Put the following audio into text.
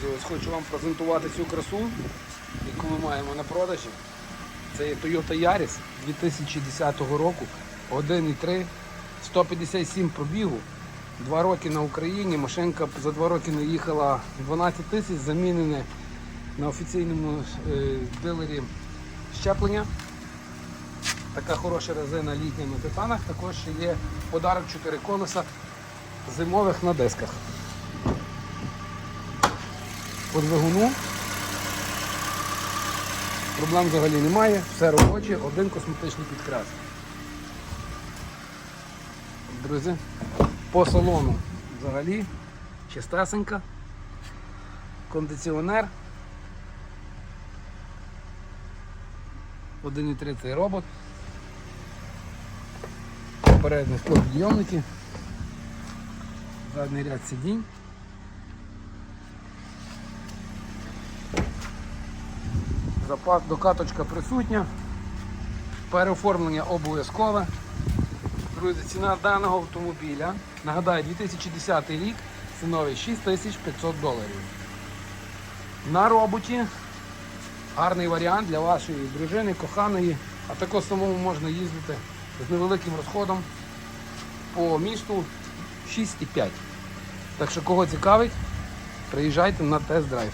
Друзі, ось хочу вам презентувати цю красу, яку ми маємо на продажі. Це є Toyota Yaris 2010 року, 1,3, 157 пробігу, 2 роки на Україні. Машинка за 2 роки наїхала 12 тисяч, замінене на офіційному е, дилері щеплення. Така хороша резина літня на титанах. Також є подарок 4 колеса зимових на дисках. По двигуну проблем взагалі немає, все робоче, один косметичний підкрас. Друзі, по салону взагалі чистесенька, кондиціонер. 1,3 цей робот. Передні склопідйомники. Задній ряд сидінь. Запас докаточка присутня. Переоформлення обов'язкове. Друзі, ціна даного автомобіля, нагадаю, 2010 рік становить 6500 доларів. На роботі гарний варіант для вашої дружини, коханої, а також самому можна їздити з невеликим розходом по місту 6,5. Так що кого цікавить, приїжджайте на тест-драйв.